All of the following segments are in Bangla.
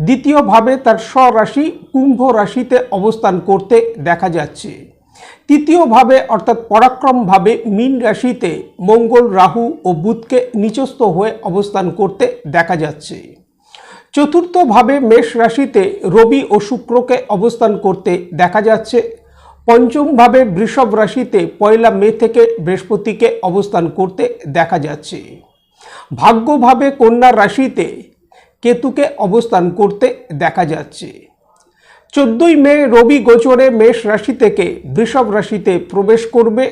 দ্বিতীয়ভাবে তার স্বরাশি কুম্ভ রাশিতে অবস্থান করতে দেখা যাচ্ছে। তৃতীয়ভাবে অর্থাৎ পরাক্রমভাবে মীন রাশিতে মঙ্গল, রাহু ও বুধকে নিচস্থ হয়ে অবস্থান করতে দেখা যাচ্ছে। চতুর্থভাবে মেষ রাশিতে রবি ও শুক্রকে অবস্থান করতে দেখা যাচ্ছে। পঞ্চমভাবে বৃষভ রাশিতে পয়লা মে থেকে বৃহস্পতিকে অবস্থান করতে দেখা যাচ্ছে। ভাগ্যভাবে কন্যা রাশিতে কেতুকে অবস্থান করতে দেখা যাচ্ছে। চোদ্দই মে রবি গোচরে মেষ রাশি থেকে বৃষভ রাশিতে প্রবেশ করবে।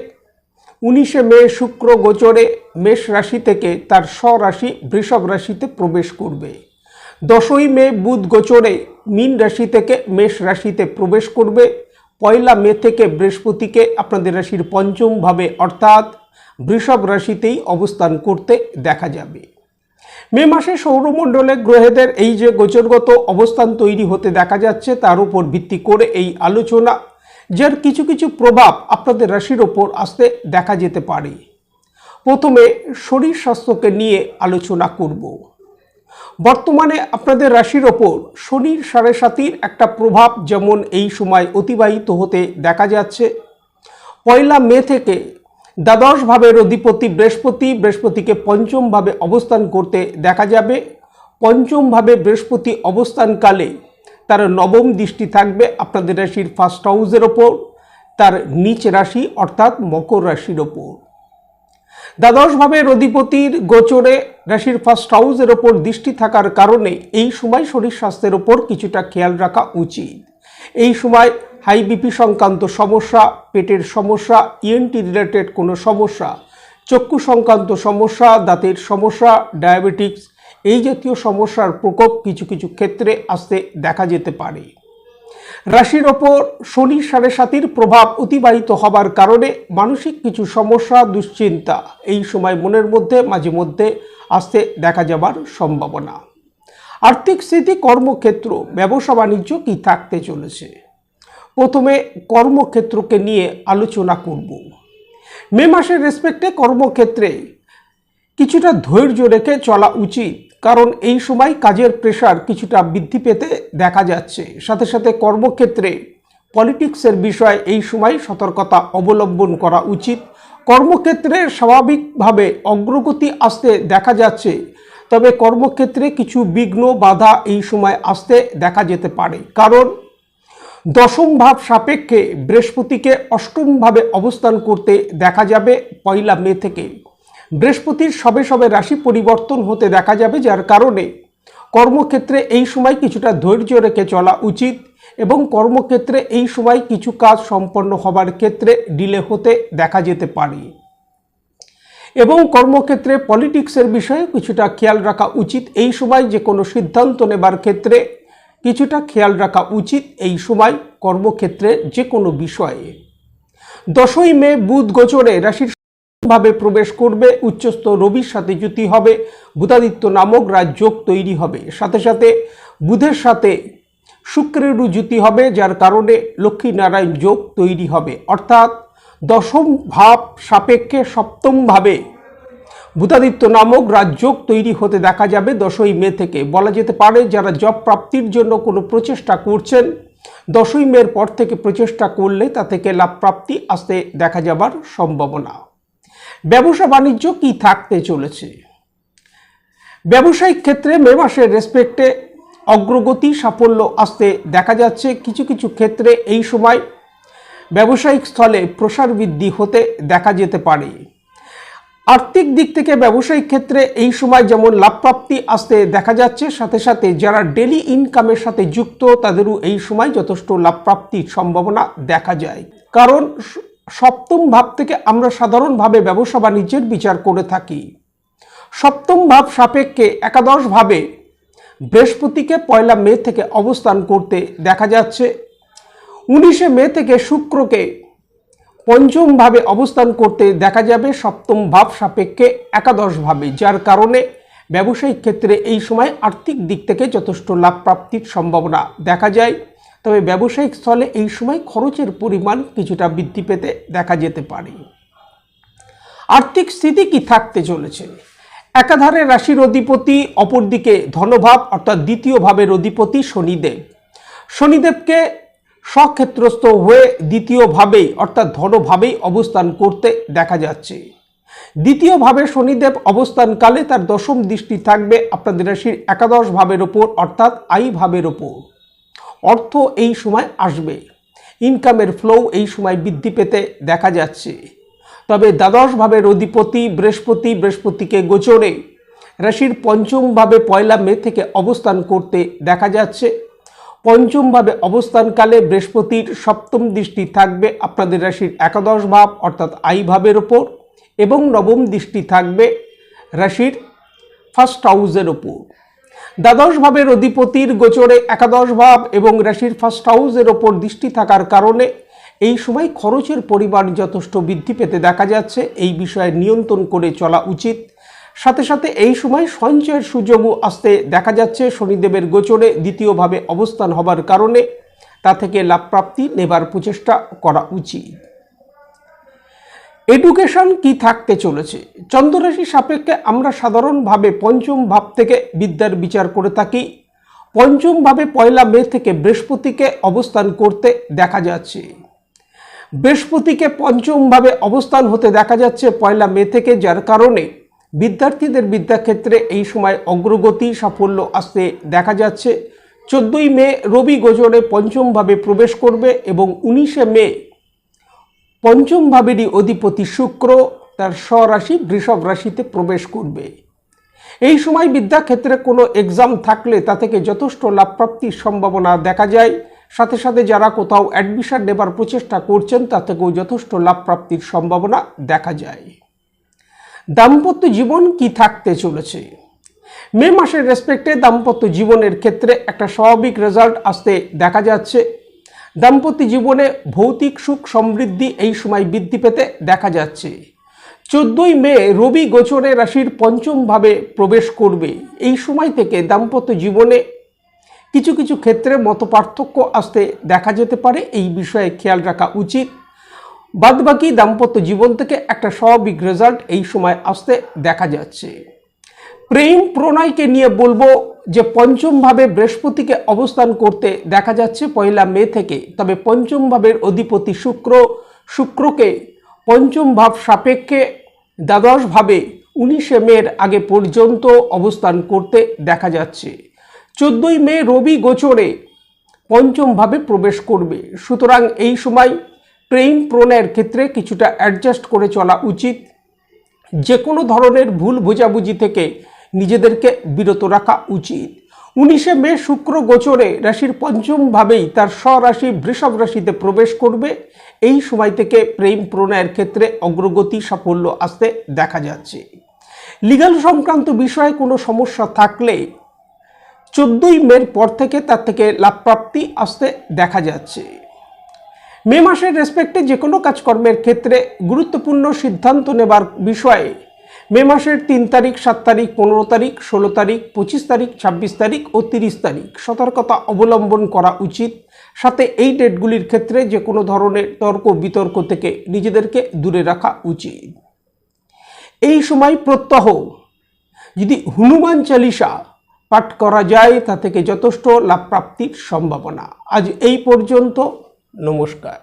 উনিশে মে শুক্র গোচরে মেষ রাশি থেকে তার স্বরাশি বৃষভ রাশিতে প্রবেশ করবে। দশই মে বুধ গোচরে মীন রাশি থেকে মেষ রাশিতে প্রবেশ করবে। পয়লা মে থেকে বৃহস্পতিকে আপনাদের রাশির পঞ্চমভাবে অর্থাৎ বৃষভ রাশিতেই অবস্থান করতে দেখা যাবে। মে মাসে সৌরমণ্ডলে গ্রহেদের এই যে গোচরগত অবস্থান তৈরি হতে দেখা যাচ্ছে, তার উপর ভিত্তি করে এই আলোচনা, যার কিছু কিছু প্রভাব আপনাদের রাশির ওপর আসতে দেখা যেতে পারে। প্রথমে শরীর স্বাস্থ্যকে নিয়ে আলোচনা করব। বর্তমানে আপনাদের রাশির ওপর শনির সাড়ে সাতির একটা প্রভাব যেমন এই সময় অতিবাহিত হতে দেখা যাচ্ছে। পয়লা মে থেকে দ্বাদশ ভাবের অধিপতি বৃহস্পতি, বৃহস্পতিকে পঞ্চমভাবে অবস্থান করতে দেখা যাবে। পঞ্চমভাবে বৃহস্পতি অবস্থানকালে তার নবম দৃষ্টি থাকবে আপনাদের রাশির ফার্স্ট হাউসের ওপর, তার নিচ রাশি অর্থাৎ মকর রাশির ওপর। দ্বাদশ ভাবের অধিপতির গোচরে রাশির ফার্স্ট হাউসের ওপর দৃষ্টি থাকার কারণে এই সময় শরীর স্বাস্থ্যের ওপর কিছুটা খেয়াল রাখা উচিত। এই সময় হাই বিপি সংক্রান্ত সমস্যা, পেটের সমস্যা ইএনটি রিলেটেড কোনো সমস্যা, চক্ষু সংক্রান্ত সমস্যা, দাঁতের সমস্যা ডায়াবেটিক্স এই জাতীয় সমস্যার প্রকোপ কিছু কিছু ক্ষেত্রে আসতে দেখা যেতে পারে। রাশির ওপর শনি সাড়ে সাতির প্রভাব অতিবাহিত হবার কারণে মানসিক কিছু সমস্যা, দুশ্চিন্তা এই সময় মনের মধ্যে, মাঝে মধ্যে আসতে দেখা যাবার সম্ভাবনা। আর্থিক স্থিতি কর্মক্ষেত্র, ব্যবসা, বাণিজ্য কী থাকতে চলেছে? প্রথমে কর্মক্ষেত্রকে নিয়ে আলোচনা করব। মে মাসের রেসপেক্টে কর্মক্ষেত্রে কিছুটা ধৈর্য রেখে চলা উচিত, কারণ এই সময় কাজের প্রেশার কিছুটা বৃদ্ধি পেতে দেখা যাচ্ছে। সাথে সাথে কর্মক্ষেত্রে পলিটিক্সের বিষয়ে এই সময় সতর্কতা অবলম্বন করা উচিত। কর্মক্ষেত্রে স্বাভাবিকভাবে অগ্রগতি আসতে দেখা যাচ্ছে, তবে কর্মক্ষেত্রে কিছু বিঘ্ন বাধা এই সময় আসতে দেখা যেতে পারে, কারণ দশম ভাব সাপেক্ষে বৃহস্পতিকে অষ্টমভাবে অবস্থান করতে দেখা যাবে পয়লা মে থেকে। বৃহস্পতির সবে সবে রাশি পরিবর্তন হতে দেখা যাবে, যার কারণে কর্মক্ষেত্রে এই সময় কিছুটা ধৈর্য রেখে চলা উচিত এবং কর্মক্ষেত্রে এই সময় কিছু কাজ সম্পন্ন হবার ক্ষেত্রে ডিলে হতে দেখা যেতে পারে। এবং কর্মক্ষেত্রে পলিটিক্সের বিষয়ে কিছুটা খেয়াল রাখা উচিত। এই সময় যে কোনো সিদ্ধান্ত নেবার ক্ষেত্রে কিছুটা খেয়াল রাখা উচিত এই সময় কর্মক্ষেত্রে যে কোনো বিষয়ে। দশই মে বুধ গোচরে রাশির ভাবে প্রবেশ করবে, উচ্চস্থ রবির সাথে যুতি হবে, বুধাদিত্য নামক রাজযোগ তৈরি হবে। সাথে সাথে বুধের সাথে শুক্রেরও যুতি হবে, যার কারণে লক্ষ্মীনারায়ণ যোগ তৈরি হবে। অর্থাৎ দশম ভাব সাপেক্ষে সপ্তমভাবে বুধাদিত্য নামক রাজযোগ তৈরি হতে দেখা যাবে দশই মে থেকে। বলা যেতে পারে, যারা জব প্রাপ্তির জন্য কোনো প্রচেষ্টা করছেন, দশই মের পর থেকে প্রচেষ্টা করলে তা থেকে লাভ প্রাপ্তি আসতে দেখা যাবার সম্ভাবনা। ব্যবসা বাণিজ্য কি থাকতে চলেছে? ব্যবসায়িক ক্ষেত্রে মে মাসের রেসপেক্টে অগ্রগতি, সাফল্য আসতে দেখা যাচ্ছে। কিছু কিছু ক্ষেত্রে এই সময় ব্যবসায়িক স্থলে প্রসার বৃদ্ধি হতে দেখা যেতে পারে। আর্থিক দিক থেকে ব্যবসায়িক ক্ষেত্রে এই সময় যেমন লাভপ্রাপ্তি আসতে দেখা যাচ্ছে, সাথে সাথে যারা ডেলি ইনকামের সাথে যুক্ত, তাদেরও এই সময় যথেষ্ট লাভপ্রাপ্তির সম্ভাবনা দেখা যায়। কারণ সপ্তম ভাব থেকে আমরা সাধারণভাবে ব্যবসা বাণিজ্যের বিচার করে থাকি। সপ্তম ভাব সাপেক্ষে একাদশভাবে বৃহস্পতিকে পয়লা মে থেকে অবস্থান করতে দেখা যাচ্ছে। উনিশে মে থেকে শুক্রকে পঞ্চম ভাবে অবস্থান করতে দেখা যাবে সপ্তম ভাব সাপেক্ষে একাদশ ভাবে যার কারণে ব্যবসায়িক ক্ষেত্রে এই সময় আর্থিক দিক থেকে যথেষ্ট লাভ প্রাপ্তির সম্ভাবনা দেখা যায়। তবে ব্যবসায়িক স্থলে এই সময় খরচের পরিমাণ কিছুটা বৃদ্ধি পেতে দেখা যেতে পারে। আর্থিক স্থিতি কি থাকতে চলেছে? একাধারে রাশির অধিপতি, অপরদিকে ধনভাব, অর্থাৎ দ্বিতীয় ভাবের অধিপতি শনিদেব। শনিদেবকে স্বক্ষেত্রস্থ হয়ে দ্বিতীয়ভাবেই অর্থাৎ ধনভাবেই অবস্থান করতে দেখা যাচ্ছে। দ্বিতীয়ভাবে শনিদেব অবস্থানকালে তার দশম দৃষ্টি থাকবে আপনাদের রাশির একাদশ ভাবের ওপর, অর্থাৎ আই ভাবের ওপর। অর্থ এই সময় আসবে। ইনকামের ফ্লো এই সময় বৃদ্ধি পেতে দেখা যাচ্ছে। তবে দ্বাদশ ভাবের অধিপতি বৃহস্পতি, বৃহস্পতিকে গোচরে। রাশির পঞ্চমভাবে পয়লা মে থেকে অবস্থান করতে দেখা যাচ্ছে। পঞ্চম ভাবে অবস্থানকালে বৃহস্পতির সপ্তম দৃষ্টি থাকবে আপনাদের রাশির একাদশ ভাব, অর্থাৎ আই ভাবের ওপর, এবং নবম দৃষ্টি থাকবে রাশির ফার্স্ট হাউসের ওপর। দ্বাদশ ভাবের অধিপতির গোচরে একাদশ ভাব এবং রাশির ফার্স্ট হাউসের ওপর দৃষ্টি থাকার কারণে এই সময় খরচের পরিমাণ যথেষ্ট বৃদ্ধি পেতে দেখা যাচ্ছে। এই বিষয়ে নিয়ন্ত্রণ করে চলা উচিত। সাথে সাথে এই সময় সঞ্চয়ের সুযোগও আসতে দেখা যাচ্ছে। শনিদেবের গোচরে দ্বিতীয়ভাবে অবস্থান হবার কারণে তা থেকে লাভপ্রাপ্তি নেবার প্রচেষ্টা করা উচিত। এডুকেশন কি থাকতে চলেছে? চন্দ্ররাশি সাপেক্ষে আমরা সাধারণভাবে পঞ্চম ভাব থেকে বিদ্যার বিচার করে থাকি। পঞ্চমভাবে পয়লা মে থেকে বৃহস্পতিকে অবস্থান করতে দেখা যাচ্ছে। বৃহস্পতিকে পঞ্চমভাবে অবস্থান হতে দেখা যাচ্ছে পয়লা মে থেকে, যার কারণে বিদ্যার্থীদের বিদ্যাক্ষেত্রে এই সময় অগ্রগতি সাফল্য আসতে দেখা যাচ্ছে। চোদ্দই মে রবি গোচরে পঞ্চমভাবে প্রবেশ করবে এবং উনিশে মে পঞ্চম ভাবেরই অধিপতি শুক্র তার স্বরাশি বৃষভ রাশিতে প্রবেশ করবে। এই সময় বিদ্যাক্ষেত্রে কোনো এক্সাম থাকলে তা থেকে যথেষ্ট লাভপ্রাপ্তির সম্ভাবনা দেখা যায়। সাথে সাথে যারা কোথাও অ্যাডমিশন নেবার প্রচেষ্টা করছেন, তা থেকেও যথেষ্ট লাভপ্রাপ্তির সম্ভাবনা দেখা যায়। দাম্পত্য জীবন কি থাকতে চলেছে? মে মাসের রেসপেক্টে দাম্পত্য জীবনের ক্ষেত্রে একটা স্বাভাবিক রেজাল্ট আসতে দেখা যাচ্ছে। দাম্পত্য জীবনে ভৌতিক সুখ সমৃদ্ধি এই সময় বৃদ্ধি পেতে দেখা যাচ্ছে। চোদ্দই মে রবি গোচরে রাশির পঞ্চম ভাবে প্রবেশ করবে। এই সময় থেকে দাম্পত্য জীবনে কিছু কিছু ক্ষেত্রে মতপার্থক্য আসতে দেখা যেতে পারে। এই বিষয়ে খেয়াল রাখা উচিত। বাদবাকি দাম্পত্য জীবন থেকে একটা স্বাভাবিক রেজাল্ট এই সময় আসতে দেখা যাচ্ছে। প্রেম প্রণয়কে নিয়ে বলব যে পঞ্চমভাবে বৃহস্পতিকে অবস্থান করতে দেখা যাচ্ছে পয়লা মে থেকে। তবে পঞ্চম ভাবের অধিপতি শুক্র, শুক্রকে পঞ্চম ভাব সাপেক্ষে দ্বাদশভাবে উনিশে মের আগে পর্যন্ত অবস্থান করতে দেখা যাচ্ছে। চোদ্দই মে রবি গোচরে পঞ্চমভাবে প্রবেশ করবে। সুতরাং এই সময় প্রেম প্রণয়ের ক্ষেত্রে কিছুটা অ্যাডজাস্ট করে চলা উচিত। যে কোনো ধরনের ভুল বোঝাবুঝি থেকে নিজেদেরকে বিরত রাখা উচিত। উনিশে মে শুক্র গোচরে রাশির পঞ্চমভাবেই তার স্বরাশি বৃষভ রাশিতে প্রবেশ করবে। এই সময় থেকে প্রেম প্রণয়ের ক্ষেত্রে অগ্রগতি সাফল্য আসতে দেখা যাচ্ছে। লিগাল সংক্রান্ত বিষয়ে কোনো সমস্যা থাকলে চোদ্দই মের পর থেকে তার থেকে লাভপ্রাপ্তি আসতে দেখা যাচ্ছে। মে মাসের রেসপেক্টে যে কোনো কাজকর্মের ক্ষেত্রে গুরুত্বপূর্ণ সিদ্ধান্ত নেবার বিষয়ে মে মাসের তিন তারিখ, সাত তারিখ, পনেরো তারিখ, ষোলো তারিখ, পঁচিশ তারিখ, ছাব্বিশ তারিখ ও তিরিশ তারিখ। সতর্কতা অবলম্বন করা উচিত। সাথে এই ডেটগুলির ক্ষেত্রে যে কোনো ধরনের তর্ক বিতর্ক থেকে নিজেদেরকে দূরে রাখা উচিত। এই সময় প্রত্যহ যদি হনুমান চালিসা পাঠ করা যায়, তা থেকে যথেষ্ট লাভ প্রাপ্তির সম্ভাবনা। আজ এই পর্যন্ত নমস্কার